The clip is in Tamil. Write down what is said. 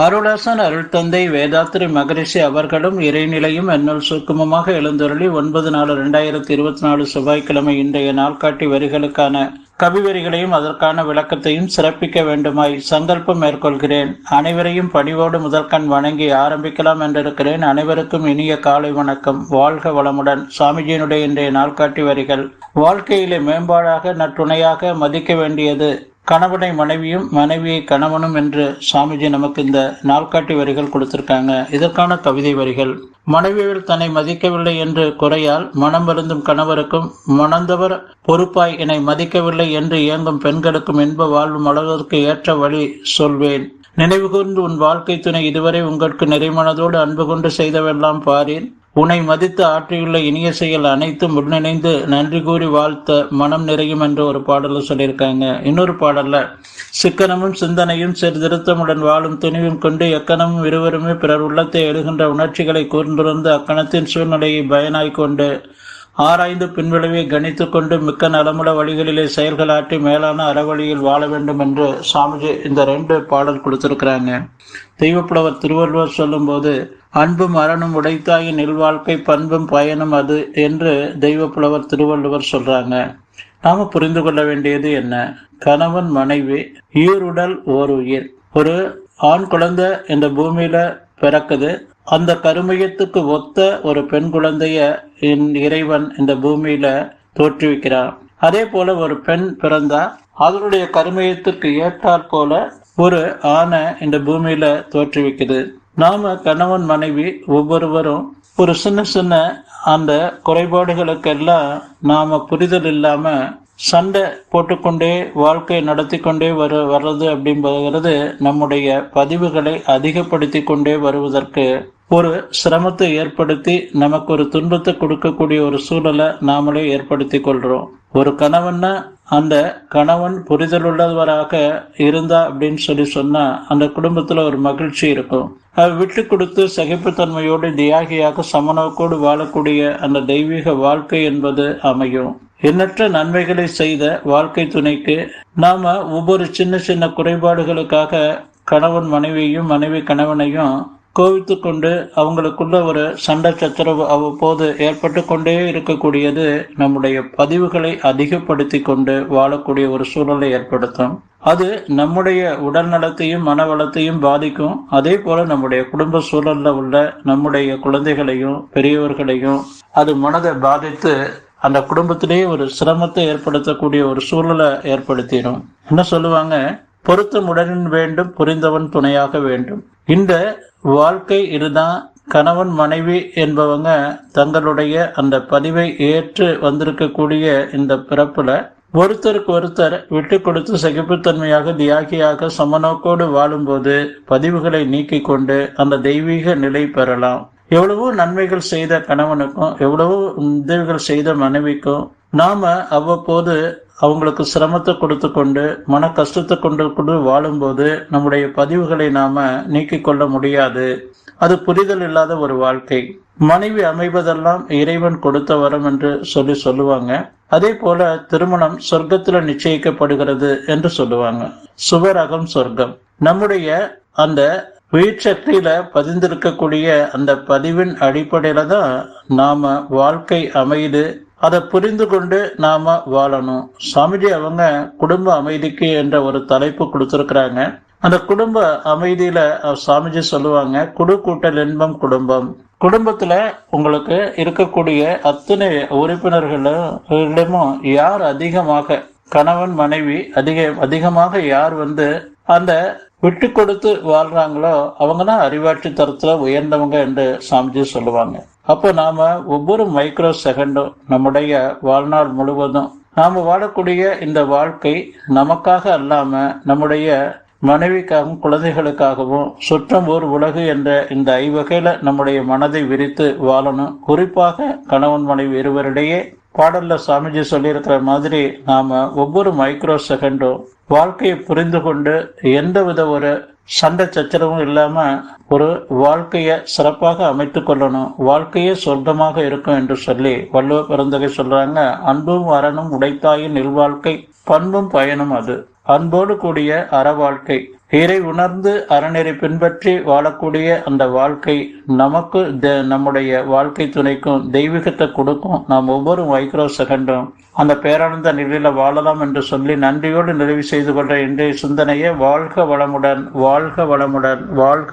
அருளாசன் அருள் தந்தை வேதாத்திரி மகரிஷி அவர்களும் இறைநிலையும் என்னுள் சுக்குமமாக எழுந்தருளி ஒன்பது நாலு இரண்டாயிரத்தி இருபத்தி நாலு செவ்வாய்க்கிழமை இன்றைய நாள்காட்டி வரிகளுக்கான கவிவரிகளையும் அதற்கான விளக்கத்தையும் சிறப்பிக்க வேண்டுமாய் சங்கல்பம் மேற்கொள்கிறேன். அனைவரையும் பணிவோடு முதற்கண் வணங்கி ஆரம்பிக்கலாம் என்றிருக்கிறேன். அனைவருக்கும் இனிய காலை வணக்கம். வாழ்க வளமுடன். சாமிஜியினுடைய இன்றைய நாள்காட்டி வரிகள். வாழ்க்கையிலே மேம்பாடாக நற்றுணையாக மதிக்க வேண்டியது கணவனை மனைவியும் மனைவியை கணவனும் என்று சாமிஜி நமக்கு இந்த நாள்காட்டி வரிகள் கொடுத்திருக்காங்க. இதற்கான கவிதை வரிகள். மனைவியில் தன்னை மதிக்கவில்லை என்று குறையால் மனம் வருந்தும் கணவருக்கும் மணந்தவர் பொறுப்பாய் என்னை மதிக்கவில்லை என்று இயங்கும் பெண்களுக்கும் இன்ப வாழ்வும் அளவிற்கு ஏற்ற வழி சொல்வேன். நினைவுகூர்ந்து உன் வாழ்க்கை துணை இதுவரை உங்களுக்கு நிறைமனதோடு அன்பு கொண்டு செய்தவெல்லாம் பாரேன். உன்னை மதித்து ஆற்றியுள்ள இனிய செயல் அனைத்தும் முன்னிணைந்து நன்றி கூறி வாழ்த்த மனம் நிறையும் என்று ஒரு பாடலில் சொல்லியிருக்காங்க. இன்னொரு பாடல்ல சிக்கனமும் சிந்தனையும் சிறுதிருத்தமுடன் வாழும் துணிவும் கொண்டு எக்கனமும் இருவருமே பிறர் உள்ளத்தை எழுகின்ற உணர்ச்சிகளை கூர்ந்திருந்து அக்கணத்தின் சூழ்நிலையை பயனாய் கொண்டு ஆராய்ந்து பின்விளைவை கணித்து கொண்டு மிக்க நலமுட வழிகளிலே செயல்களாற்றி மேலான அறவழியில் வாழ வேண்டும் என்று சாமிஜி இந்த ரெண்டு பாடல் கொடுத்திருக்கிறாங்க. தெய்வப்புலவர் திருவள்ளுவர் சொல்லும்போது அன்பும் அறனும் உடைத்தாயின் இல்வாழ்க்கை பண்பும் பயனும் அது என்று தெய்வப்புலவர் திருவள்ளுவர் சொல்றாங்க. நாம புரிந்து கொள்ள வேண்டியது என்ன? கணவன் மனைவி ஈருடல் ஓர் உயிர். ஒரு ஆண் குழந்தை இந்த பூமியில பிறக்குது. அந்த கருமையத்துக்கு ஒத்த ஒரு பெண் குழந்தைய இறைவன் இந்த பூமியில தோற்றுவிக்கிறான். அதே போல ஒரு பெண் பிறந்தா அதனுடைய கருமையத்துக்கு ஏற்றாற் போல ஒரு ஆணை இந்த பூமியில தோற்றுவிக்குது. நாம கணவன் மனைவி ஒவ்வொருவரும் ஒரு சின்ன சின்ன அந்த குறைபாடுகளுக்கெல்லாம் நாம புரிதல் இல்லாம சண்டை போட்டுக்கொண்டே வாழ்க்கை நடத்தி கொண்டே வரு வர்றது அப்படிங்கிறது நம்முடைய பதிவுகளை அதிகப்படுத்தி கொண்டே வருவதற்கு ஒரு சிரமத்தை ஏற்படுத்தி நமக்கு ஒரு துன்பத்தை கொடுக்கக்கூடிய ஒரு சூழலை நாமளே ஏற்படுத்தி கொள்றோம். ஒரு கணவன்னா அந்த கணவன் புரிதலுள்ளவராக இருந்தா அப்படின்னு சொல்லி சொன்னா அந்த குடும்பத்துல ஒரு மகிழ்ச்சி இருக்கும். அது விட்டு கொடுத்து சகிப்புத்தன்மையோடு தியாகியாக சமநோக்கோடு வாழக்கூடிய அந்த தெய்வீக வாழ்க்கை என்பது அமையும். எண்ணற்ற நன்மைகளை செய்த வாழ்க்கை துணைக்கு நாம ஒவ்வொரு சின்ன சின்ன குறைபாடுகளுக்காக கணவன் மனைவியையும் மனைவி கணவனையும் கோவித்து கொண்டு அவங்களுக்குள்ள ஒரு சண்டை சச்சரவு அவ்வப்போது ஏற்பட்டு கொண்டே இருக்கக்கூடியது நம்முடைய பதிவுகளை அதிகப்படுத்தி கொண்டு வாழக்கூடிய ஒரு சூழலை ஏற்படுத்தும். அது நம்முடைய உடல் நலத்தையும் மன வளத்தையும் பாதிக்கும். அதே போல நம்முடைய குடும்ப சூழல்ல உள்ள நம்முடைய குழந்தைகளையும் பெரியவர்களையும் அது மனதை பாதித்து அந்த குடும்பத்திலேயே ஒரு சிரமத்தை ஏற்படுத்தக்கூடிய ஒரு சூழலை ஏற்படுத்திடும். என்ன சொல்லுவாங்க? பொருத்தமுடன் வேண்டும் புரிந்தவன் துணையாக வேண்டும். இந்த வாழ்க்கை இதுதான். கணவன் மனைவி என்பவங்க தங்களுடைய அந்த பதிவை ஏற்று வந்திருக்கக்கூடிய இந்த பிறப்புல ஒருத்தருக்கு ஒருத்தர் விட்டு கொடுத்து சகிப்புத்தன்மையாக தியாகியாக சமநோக்கோடு வாழும்போது பதிவுகளை நீக்கி கொண்டு அந்த தெய்வீக நிலை பெறலாம். எவ்வளவோ நன்மைகள் செய்த கணவனுக்கும் எவ்வளவோ உதவிகள் செய்த மனைவிக்கும் நாம அவ்வப்போது அவங்களுக்கு சிரமத்தை கொடுத்து கொண்டு மன கஷ்டத்தை கொண்டு கொண்டு வாழும்போது நம்முடைய பதிவுகளை நாம நீக்கிக் கொள்ள முடியாது. அது புரிதல் இல்லாத ஒரு வாழ்க்கை. மனைவி அமைவதெல்லாம் இறைவன் கொடுத்த வரம் என்று சொல்லி சொல்லுவாங்க. அதே போல திருமணம் சொர்க்கத்துல நிச்சயிக்கப்படுகிறது என்று சொல்லுவாங்க. சுவரகம் சொர்க்கம். நம்முடைய அந்த உயிர் சக்தியில பதிந்திருக்கக்கூடிய அந்த பதிவின் அடிப்படையில தான் நாம வாழ்க்கை அமைது அதை புரிந்து கொண்டு நாம வாழணும். சாமிஜி அவங்க குடும்ப அமைதிக்கு என்ற ஒரு தலைப்பு கொடுத்துருக்குறாங்க. அந்த குடும்ப அமைதியில சாமிஜி சொல்லுவாங்க குடு கூட்டல் இன்பம் குடும்பம். குடும்பத்துல உங்களுக்கு இருக்கக்கூடிய அத்தனை உறுப்பினர்களிடமும் யார் அதிகமாக கணவன் மனைவி அதிக அதிகமாக யார் வந்து அந்த விட்டு கொடுத்து வாழ்றாங்களோ அவங்க தான் அறிவாட்சி தரத்துல உயர்ந்தவங்க என்று சாமிஜி சொல்லுவாங்க. அப்போ நாம ஒவ்வொரு மைக்ரோ செகண்டும் நம்முடைய வாழ்நாள் முழுவதும் நாம வாழக்கூடிய இந்த வாழ்க்கை நமக்காக அல்லாம நம்முடைய மனைவிக்காகவும் குழந்தைகளுக்காகவும் சுற்றம் ஊர் உலகு என்ற இந்த ஐவகையில நம்முடைய மனதை விரித்து வாழணும். குறிப்பாக கணவன் மனைவி இருவரிடையே பாடல்ல சாமிஜி சொல்லியிருக்கிற மாதிரி நாம ஒவ்வொரு மைக்ரோ செகண்டும் வாழ்க்கையை புரிந்து கொண்டு எந்தவித ஒரு சண்டை சச்சரவும் இல்லாம ஒரு வாழ்க்கையை சிறப்பாக அமைத்து கொள்ளணும். வாழ்க்கையே சொர்க்கமாக இருக்கும் என்று சொல்லி வள்ளுவ பிறந்தகை சொல்றாங்க அன்பும் அரணும் உடைத்தாயின் நில்வாழ்க்கை பண்பும் பயனும் அது. அன்போடு கூடிய அற வாழ்க்கை இறை உணர்ந்து அறநெறி பின்பற்றி வாழக்கூடிய அந்த வாழ்க்கை நமக்கு நம்முடைய வாழ்க்கை துணைக்கும் தெய்வீகத்தை கொடுக்கும். நாம் ஒவ்வொரு மைக்ரோ செகண்டும் அந்த பேரானந்த நிலையில வாழலாம் என்று சொல்லி நன்றியோடு நிறைவு செய்து கொள்ற இன்றைய சிந்தனையை வாழ்க வளமுடன் வாழ்க வளமுடன் வாழ்க